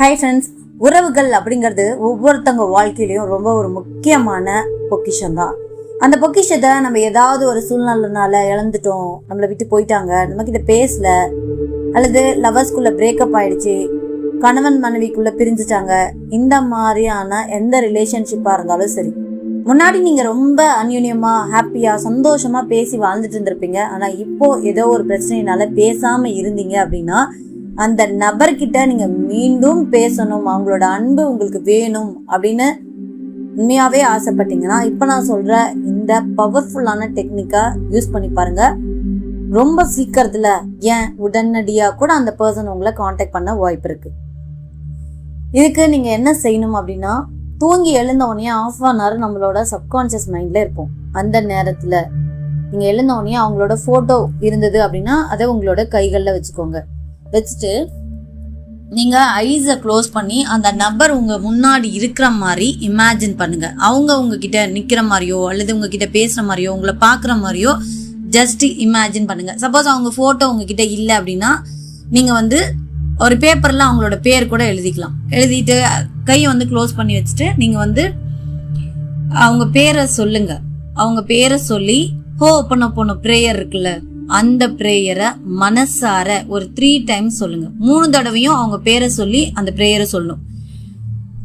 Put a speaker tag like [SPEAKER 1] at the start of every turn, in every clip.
[SPEAKER 1] Hi friends உறவுகள் அப்படிங்கிறது ஒவ்வொருத்தவங்க வாழ்க்கையிலையும் ரொம்ப ஒரு முக்கியமான பொக்கிஷம் தான் அந்த பொக்கிஷத்தை நம்ம ஏதாவது ஒரு சூழ்நிலைனால இழந்துட்டோம் நம்மளை விட்டு போயிட்டாங்க நமக்கு இதை பேசல அல்லது லவர்ஸ்குள்ள பிரேக்கப் ஆயிடுச்சு கணவன் மனைவிக்குள்ள பிரிஞ்சுட்டாங்க இந்த மாதிரியான எந்த ரிலேஷன்ஷிப்பா இருந்தாலும் சரி. முன்னாடி நீங்க ரொம்ப அந்யுன்யமா ஹாப்பியா சந்தோஷமா பேசி வாழ்ந்துட்டு இருந்திருப்பீங்க. ஆனா இப்போ ஏதோ ஒரு பிரச்சனையினால பேசாம இருந்தீங்க அப்படின்னா அந்த நபர்கிட்ட நீங்க மீண்டும் பேசணும் அவங்களோட அன்பு உங்களுக்கு வேணும் அப்படின்னு உண்மையாவே ஆசைப்பட்டீங்கன்னா இப்ப நான் சொல்ற இந்த பவர்ஃபுல்லான டெக்னிக்கா யூஸ் பண்ணி பாருங்க. ரொம்ப சீக்கிரத்துல ஏன் உடனடியா கூட அந்த பர்சன் உங்களை காண்டாக்ட் பண்ண வாய்ப்பு இருக்கு. இதுக்கு நீங்க என்ன செய்யணும் அப்படின்னா தூங்கி எழுந்த உடனே ஆஃப் அன் ஹவர் நம்மளோட சப்கான்சியஸ் மைண்ட்ல இருப்போம். அந்த நேரத்துல நீங்க எழுந்த உடனே அவங்களோட போட்டோ இருந்தது அப்படின்னா அதை உங்களோட கைகள்ல வச்சுக்கோங்க. வச்சுட்டு நீங்கள் ஐஸை க்ளோஸ் பண்ணி அந்த நபர் உங்கள் முன்னாடி இருக்கிற மாதிரி இமேஜின் பண்ணுங்கள் அவங்க உங்ககிட்ட நிற்கிற மாதிரியோ அல்லது உங்ககிட்ட பேசுகிற மாதிரியோ உங்களை பார்க்குற மாதிரியோ ஜஸ்ட் இமேஜின் பண்ணுங்கள் சப்போஸ் அவங்க ஃபோட்டோ உங்ககிட்ட இல்லை அப்படின்னா நீங்கள் வந்து ஒரு பேப்பரில் அவங்களோட பேர் கூட எழுதிக்கலாம். எழுதிட்டு கையை வந்து க்ளோஸ் பண்ணி வச்சுட்டு நீங்கள் வந்து அவங்க பேரை சொல்லுங்கள் அவங்க பேரை சொல்லி ஹோ பண்ண போன ப்ரேயர் இருக்குல்ல. அந்த ப்ரேயரை மனசார ஒரு த்ரீ டைம்ஸ் சொல்லுங்க. மூணு தடவையும் அவங்க பேரை சொல்லி அந்த ப்ரேயரை சொல்லணும்.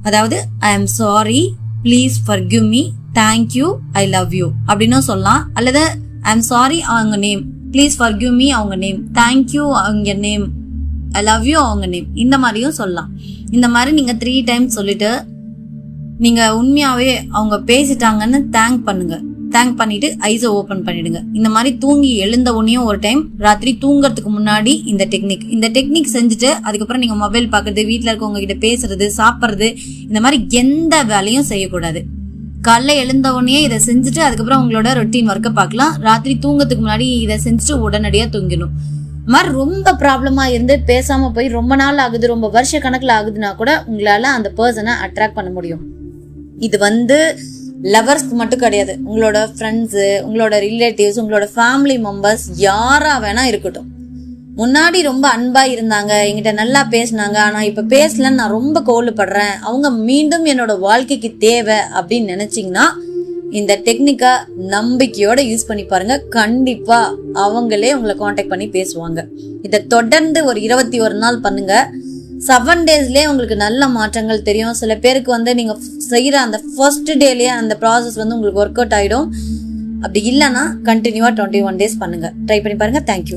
[SPEAKER 1] அதாவது I am sorry please forgive me thank you I love you அப்படின்னும் சொல்லலாம். அல்லது ஐ எம் சாரி அவங்க நேம் ப்ளீஸ் ஃபர்கியூ மீ அவங்க நேம் தேங்க்யூ அவங்க நேம் ஐ லவ் யூ அவங்க நேம் இந்த மாதிரியும் சொல்லலாம். இந்த மாதிரி நீங்கள் த்ரீ டைம்ஸ் சொல்லிட்டு நீங்கள் உண்மையாகவே அவங்க பேசிட்டாங்கன்னு தேங்க் பண்ணுங்கள் தேங்க் பண்ணிட்டு ஐஸை ஓப்பன் பண்ணிடுங்க. இந்த மாதிரி தூங்கி எழுந்த உடனேயும் ஒரு டைம் ராத்திரி தூங்குறதுக்கு முன்னாடி இந்த டெக்னிக் இந்த டெக்னிக் செஞ்சுட்டு அதுக்கப்புறம் நீங்க மொபைல் பார்க்கறது வீட்டில் இருக்கவங்க கிட்ட பேசுறது சாப்பிட்றது இந்த மாதிரி எந்த வேலையும் செய்யக்கூடாது. காலைல எழுந்த உடனே இதை செஞ்சுட்டு அதுக்கப்புறம் உங்களோட ரொட்டீன் ஒர்க்கை பார்க்கலாம். ராத்திரி தூங்கத்துக்கு முன்னாடி இதை செஞ்சுட்டு உடனடியாக தூங்கிடணும். மாதிரி ரொம்ப ப்ராப்ளமாக இருந்து பேசாமல் போய் ரொம்ப நாள் ஆகுது ரொம்ப வருஷ கணக்கில் ஆகுதுன்னா கூட உங்களால் அந்த பர்சனை அட்ராக்ட் பண்ண முடியும். இது வந்து லவர்ஸ்க்கு மட்டும் கிடையாது. உங்களோட ஃப்ரெண்ட்ஸு உங்களோட ரிலேட்டிவ்ஸ் உங்களோட ஃபேமிலி மெம்பர்ஸ் யாராக வேணா இருக்கட்டும். முன்னாடி ரொம்ப அன்பாக இருந்தாங்க என்கிட்ட நல்லா பேசினாங்க ஆனால் இப்போ பேசலன்னு நான் ரொம்ப கோவப்படுறேன். அவங்க மீண்டும் என்னோட வாழ்க்கைக்கு தேவை அப்படின்னு நினச்சிங்கன்னா இந்த டெக்னிக்கை நம்பிக்கையோட யூஸ் பண்ணி பாருங்க. கண்டிப்பா அவங்களே உங்களை காண்டாக்ட் பண்ணி பேசுவாங்க. இதை தொடர்ந்து ஒரு இருபத்தி ஒரு நாள் பண்ணுங்க. செவன் டேஸ்லேயே உங்களுக்கு நல்ல மாற்றங்கள் தெரியும். சில பேருக்கு வந்து நீங்கள் செய்கிற அந்த ஃபர்ஸ்ட் டேலேயே அந்த ப்ராசஸ் வந்து உங்களுக்கு ஒர்க் அவுட் ஆகிடும் அப்படி இல்லைன்னா கண்டினியூவாக டுவெண்ட்டி ஒன் டேஸ் பண்ணுங்கள் ட்ரை பண்ணி பாருங்கள் தேங்க்யூ